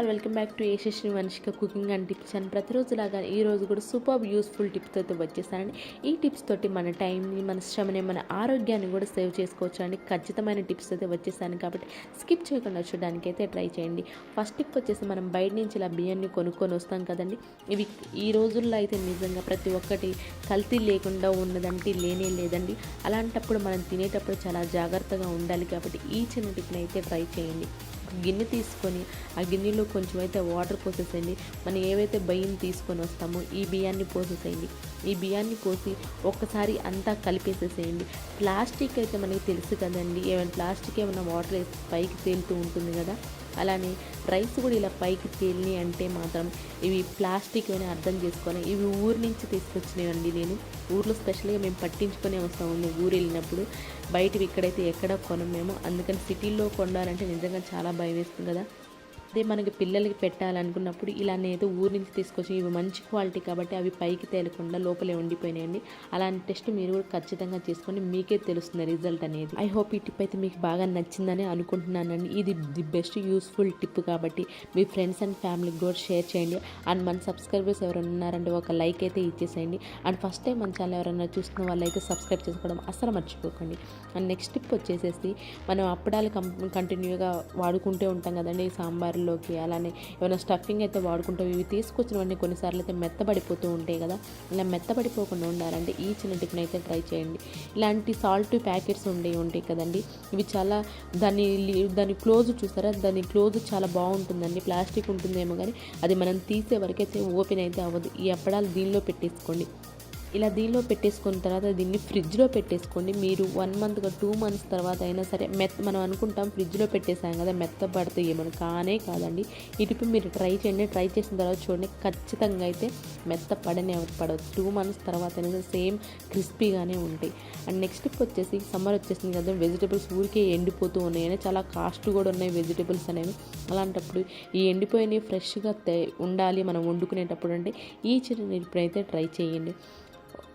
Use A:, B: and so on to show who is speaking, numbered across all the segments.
A: All welcome back to Yashaswi Vamshika cooking and tips and ప్రతిరోజులాగా ఈ రోజు కూడా super useful tips అయితే వచ్చేసానండి ఈ టిప్స్ తోటి మన టైంని మన శ్రమని మన ఆరోగ్యాన్ని కూడా సేవ్ చేసుకోవచ్చు అండి. ఖచ్చితమైన టిప్స్ అయితే వచ్చేసాను కాబట్టి స్కిప్ చేయకుండా చూడడానికి అయితే ట్రై చేయండి. ఫస్ట్ టిప్ వచ్చేసి మనం బయట నుంచి ఇలా బియ్యాన్ని కొనుక్కొని వస్తాం కదండి. ఇవి ఈ రోజుల్లో అయితే నిజంగా ప్రతి ఒక్కటి కల్తీ లేకుండా ఉన్నదంటే లేనే లేదండి. అలాంటప్పుడు మనం తినేటప్పుడు చాలా జాగ్రత్తగా ఉండాలి కాబట్టి ఈ చిన్న టిప్ని అయితే ట్రై చేయండి. ఒక గిన్నె తీసుకొని ఆ గిన్నెలో కొంచెం అయితే వాటర్ పోసేసేయండి. మనం ఏవైతే బియ్యం తీసుకొని వస్తామో ఈ బియ్యాన్ని పోసేసేయండి. ఈ బియ్యాన్ని పోసి ఒక్కసారి అంతా కలిపేసేసేయండి. ప్లాస్టిక్ అయితే మనకి తెలుసు కదండి. ఏమైనా ప్లాస్టిక్ ఏమైనా వాటర్ వేసి పైకి తేలుతూ ఉంటుంది కదా. అలానే రైస్ కూడా ఇలా పైకి తేలిని అంటే మాత్రం ఇవి ప్లాస్టిక్ అని అర్థం చేసుకొని ఇవి ఊరు నుంచి తీసుకొచ్చినవండి నేను. ఊర్లో స్పెషల్గా మేము పట్టించుకునే వస్తాము మేము ఊరు వెళ్ళినప్పుడు. బయటవి ఇక్కడైతే ఎక్కడ కొనం మేము. అందుకని సిటీలో కొనాలంటే నిజంగా చాలా భయం వేస్తుంది కదా. అదే మనకి పిల్లలకి పెట్టాలనుకున్నప్పుడు ఇలా ఏదో ఊరి నుంచి తీసుకొచ్చి ఇవి మంచి క్వాలిటీ కాబట్టి అవి పైకి తేలకుండా లోపలే ఉండిపోయినాయండి. అలాంటి టెస్ట్ మీరు కూడా ఖచ్చితంగా చేసుకొని మీకే తెలుస్తుంది రిజల్ట్ అనేది. ఐ హోప్ ఈ టిప్ అయితే మీకు బాగా నచ్చిందని అనుకుంటున్నానండి. ఇది ది బెస్ట్ యూస్ఫుల్ టిప్ కాబట్టి మీ ఫ్రెండ్స్ అండ్ ఫ్యామిలీకి కూడా షేర్ చేయండి. అండ్ మన సబ్స్క్రైబర్స్ ఎవరైనా ఉన్నారంటే ఒక లైక్ అయితే ఇచ్చేసేయండి. అండ్ ఫస్ట్ టైం మన ఛానల్ ఎవరైనా చూస్తున్న వాళ్ళైతే సబ్స్క్రైబ్ చేసుకోవడం అసలు మర్చిపోకండి. అండ్ నెక్స్ట్ టిప్ వచ్చేసేసి మనం అప్పడాలు కం కంటిన్యూగా వాడుకుంటూ ఉంటాం కదండి. వాటిల్లోకి అలానే ఏమైనా స్టఫింగ్ అయితే వాడుకుంటాం ఇవి తీసుకొచ్చినవన్నీ కొన్నిసార్లు అయితే మెత్తబడిపోతూ ఉంటాయి కదా. ఇలా మెత్తబడిపోకుండా ఉండాలంటే ఈ చిన్న టిఫిన్ అయితే ట్రై చేయండి. ఇలాంటి సాల్ట్ ప్యాకెట్స్ ఉండే ఉంటాయి కదండి. ఇవి చాలా దాని దాని క్లోజ్ చూసారా? దాని క్లోజ్ చాలా బాగుంటుందండి. ప్లాస్టిక్ ఉంటుందేమో కానీ అది మనం తీసే వరకైతే ఓపెన్ అయితే అవ్వదు. ఈ అప్పడాలు దీనిలో పెట్టేసుకోండి. ఇలా దీనిలో పెట్టేసుకున్న తర్వాత దీన్ని ఫ్రిడ్జ్లో పెట్టేసుకోండి. మీరు వన్ మంత్గా టూ మంత్స్ తర్వాత అయినా సరే మెత్త మనం అనుకుంటాం ఫ్రిడ్జ్లో పెట్టేసాం కదా మెత్త పడితే ఏమని కానే కాదండి. ఇటుపై మీరు ట్రై చేయండి. ట్రై చేసిన తర్వాత చూడండి ఖచ్చితంగా అయితే మెత్త పడనే పడవచ్చు టూ మంత్స్ తర్వాత అయినా సేమ్ క్రిస్పీగానే ఉంటాయి. అండ్ నెక్స్ట్ వచ్చేసి సమ్మర్ వచ్చేసింది కదా వెజిటబుల్స్ ఊరికే ఎండిపోతూ ఉన్నాయని చాలా కాస్ట్ కూడా ఉన్నాయి వెజిటబుల్స్ అనేవి. అలాంటప్పుడు ఈ ఎండిపోయినవి ఫ్రెష్గా ఉండాలి మనం వండుకునేటప్పుడు అంటే ఈ చిన్న ఇప్పుడైతే ట్రై చేయండి.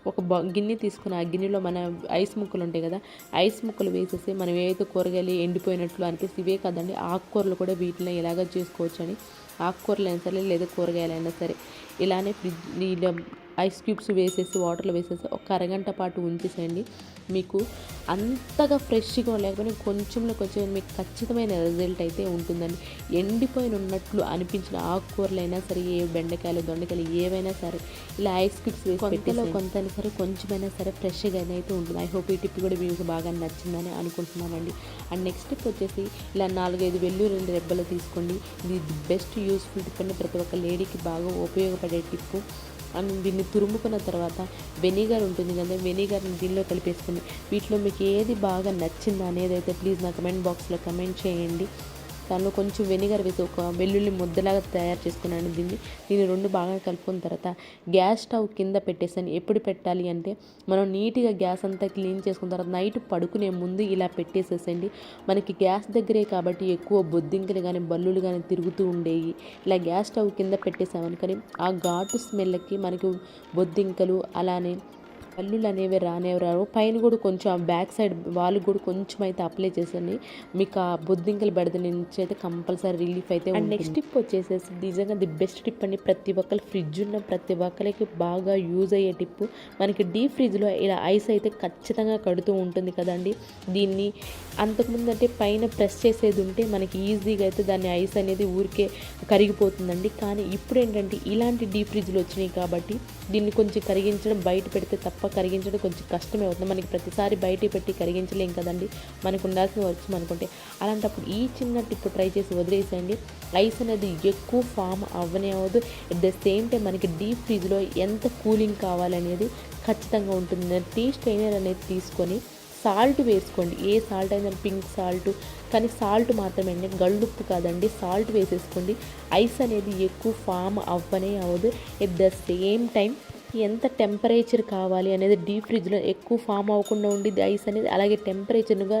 A: ఒక బ గిన్నె తీసుకుని ఆ గిన్నెలో మన ఐస్ ముక్కలు ఉంటాయి కదా ఐస్ ముక్కలు వేసేసి మనం ఏదైతే కూరగాయలు ఎండిపోయినట్లు అనిపిస్తే ఇవే కదండి ఆకుకూరలు కూడా వీటిని ఎలాగ చేసుకోవచ్చు అని ఆకుకూరలు అయినా సరే లేదా కూరగాయలు అయినా సరే ఇలానే ఫ్రిడ్జ్ ఇలా ఐస్ క్యూబ్స్ వేసేసి వాటర్లో వేసేసి ఒక అరగంట పాటు ఉంచేసేయండి. మీకు అంతగా ఫ్రెష్గా లేకపోయినా కొంచెంలో కొంచెం మీకు ఖచ్చితమైన రిజల్ట్ అయితే ఉంటుందండి. ఎండిపోయిన ఉన్నట్లు అనిపించిన ఆకుకూరలైనా సరే ఏ బెండకాయలు దొండకాయలు ఏవైనా సరే ఇలా ఐస్ క్యూబ్స్ వేసి కొంతలో కొంత అయినా సరే కొంచెమైనా సరే ఫ్రెష్గా అయితే ఉంటుంది. ఐ హోప్ ఈ టిప్ కూడా మీకు బాగా నచ్చిందని అనుకుంటున్నానండి. అండ్ నెక్స్ట్ టిప్ వచ్చేసి ఇలా నాలుగైదు వెల్లుల్లి రెబ్బలు తీసుకోండి. ఇది బెస్ట్ యూస్ఫుల్ టిప్ అండి. ప్రతి ఒక్క లేడీకి బాగా ఉపయోగపడే టిప్పు అండ్ దీన్ని తురుముకున్న తర్వాత వెనిగర్ ఉంటుంది కదా వెనిగర్ని దీనిలో కలిపేసుకుని వీటిలో మీకు ఏది బాగా నచ్చిందా అనేది అయితే ప్లీజ్ నా కమెంట్ బాక్స్లో కమెంట్ చేయండి. దానిలో కొంచెం వెనిగర్ వేసి ఒక వెల్లుల్లి ముద్దలాగా తయారు చేసుకున్నాను. దీన్ని దీన్ని రెండు బాగా కలుపుకున్న తర్వాత గ్యాస్ స్టవ్ కింద పెట్టేసాను ఎప్పుడు పెట్టాలి అంటే మనం నీట్గా గ్యాస్ అంతా క్లీన్ చేసుకున్న తర్వాత నైట్ పడుకునే ముందు ఇలా పెట్టేసేసండి. మనకి గ్యాస్ దగ్గరే కాబట్టి ఎక్కువ బొద్దింకలు కానీ బల్లులు కానీ తిరుగుతూ ఉండేవి. ఇలా గ్యాస్ స్టవ్ కింద పెట్టేసామనుకని ఆ ఘాటు స్మెల్కి మనకి బొద్దింకలు అలానే పల్లులు అనేవి రానేవరావు పైన కూడా కొంచెం బ్యాక్ సైడ్ వాళ్ళు కూడా కొంచెం అయితే అప్లై చేసండి మీకు ఆ బొద్దింకల బెడద నుంచి అయితే కంపల్సరీ రిలీఫ్ అయితే అండ్ నెక్స్ట్ టిప్ వచ్చేసేసి నిజంగా ది బెస్ట్ టిప్ అండి ప్రతి ఒక్కరు ఫ్రిడ్జ్ ఉన్న ప్రతి ఒక్కరికి బాగా యూజ్ అయ్యే టిప్. మనకి డీప్ ఫ్రిడ్జ్లో ఇలా ఐస్ అయితే ఖచ్చితంగా కడుతూ ఉంటుంది కదండి. దీన్ని అంతకుముందు అంటే పైన ప్రెస్ చేసేది ఉంటే మనకి ఈజీగా అయితే దాన్ని ఐస్ అనేది ఊరికే కరిగిపోతుందండి. కానీ ఇప్పుడు ఏంటంటే ఇలాంటి డీప్ ఫ్రిడ్జ్లు వచ్చినాయి కాబట్టి దీన్ని కొంచెం కరిగించడం బయట పెడితే తప్ప కరిగించడం కొంచెం కష్టమే అవుతుంది. మనకి ప్రతిసారి బయట పెట్టి కరిగించలేం కదండి. మనకు ఉండాల్సిన వర్క్స్ అనుకుంటే అలాంటప్పుడు ఈ చిన్న టిప్ ట్రై చేసి వదిలేసేయండి. ఐస్ అనేది ఎక్కువ ఫామ్ అవ్వనే అవ్వదు. అట్ ద సేమ్ టైం మనకి డీప్ ఫ్రిడ్జ్లో ఎంత కూలింగ్ కావాలనేది ఖచ్చితంగా ఉంటుంది. టీ స్ట్రైనర్ అనేది తీసుకొని సాల్ట్ వేసుకోండి. ఏ సాల్ట్ అయినా పింక్ సాల్ట్ కానీ సాల్ట్ మాత్రమే అండి. గళ్ళుప్పు కాదండి. సాల్ట్ వేసేసుకోండి. ఐస్ అనేది ఎక్కువ ఫామ్ అవ్వనే అవ్వదు. ఎట్ ద సేమ్ టైం ఎంత టెంపరేచర్ కావాలి అనేది డీప్ ఫ్రిడ్జ్లో ఎక్కువ ఫామ్ అవ్వకుండా ఉండిద్ది ఐస్ అనేది. అలాగే టెంపరేచర్గా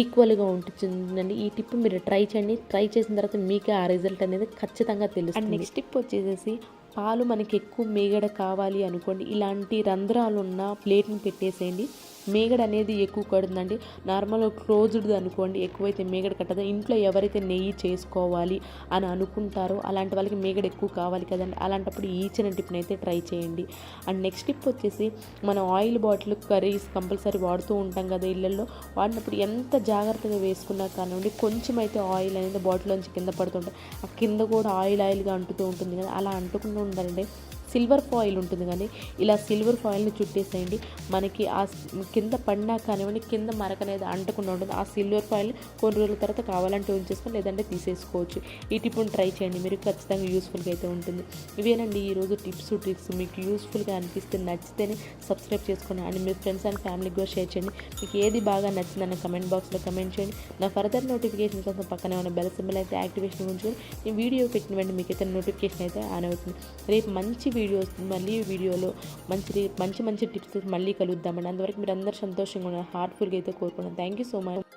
A: ఈక్వల్గా ఉంటుందండి. ఈ టిప్ మీరు ట్రై చేయండి. ట్రై చేసిన తర్వాత మీకే ఆ రిజల్ట్ అనేది ఖచ్చితంగా తెలుస్తుంది. నెక్స్ట్ టిప్ వచ్చేసేసి పాలు మనకి ఎక్కువ మేగడ కావాలి అనుకోండి. ఇలాంటి రంధ్రాలు ఉన్న ప్లేట్ని పెట్టేసేయండి. మేగడ అనేది ఎక్కువ కడుతుందండి నార్మల్గా క్లోజ్డ్ అనుకోండి ఎక్కువైతే మేగడ కట్టదు. ఇంట్లో ఎవరైతే నెయ్యి చేసుకోవాలి అని అనుకుంటారో అలాంటి వాళ్ళకి మేగడ ఎక్కువ కావాలి కదండి. అలాంటప్పుడు ఈ చిన్న టిప్ని అయితే ట్రై చేయండి. అండ్ నెక్స్ట్ టిప్ వచ్చేసి మనం ఆయిల్ బాటిల్ కర్రీస్ కంపల్సరీ వాడుతూ ఉంటాం కదా ఇళ్ళల్లో వాడినప్పుడు ఎంత జాగ్రత్తగా వేసుకున్నా కానివ్వండి కొంచెం అయితే ఆయిల్ అనేది బాటిల్లోంచి కింద పడుతుంటాయి. ఆ కింద కూడా ఆయిల్ ఆయిల్గా అంటుతూ ఉంటుంది కదా అలా అంటుకుండా ఉండాలండి. సిల్వర్ ఫాయిల్ ఉంటుంది కానీ ఇలా సిల్వర్ ఫాయిల్ని చుట్టేసేయండి. మనకి ఆ కింద పడినా కానివ్వండి కింద మరక అనేది అంటకుండా ఉంటుంది. ఆ సిల్వర్ ఫాయిల్ కొన్ని రోజుల తర్వాత కావాలంటే ఉంచేసుకొని లేదంటే తీసేసుకోవచ్చు. ఈ టిప్ని ట్రై చేయండి. మీరు ఖచ్చితంగా యూస్ఫుల్గా అయితే ఉంటుంది. ఇవేనండి ఈరోజు టిప్స్ ట్రిక్స్ మీకు యూస్ఫుల్గా అనిపిస్తే నచ్చితేనే సబ్స్క్రైబ్ చేసుకోండి. అండ్ మీ ఫ్రెండ్స్ అండ్ ఫ్యామిలీకి కూడా షేర్ చేయండి. మీకు ఏది బాగా నచ్చిందన్న కమెంట్ బాక్స్లో కమెంట్ చేయండి. నా ఫర్దర్ నోటిఫికేషన్ కోసం పక్కనే ఉన్న బెల్ సింబల్ అయితే యాక్టివేషన్ ఉంచుకొని ఈ వీడియో పెట్టిన వెంటనే మీకు అయితే నోటిఫికేషన్ అయితే ఆన్ అవుతుంది. రేపు మంచి వీడియో వీడియోస్ మళ్ళీ వీడియోలో మంచి మంచి మంచి టిప్స్ మళ్ళీ కలుద్దామండి అంతవరకు మీరు అందరూ సంతోషంగా ఉన్నారు హార్ట్ఫుల్గా అయితే కోరుకున్నాను థ్యాంక్ యూ సో మచ్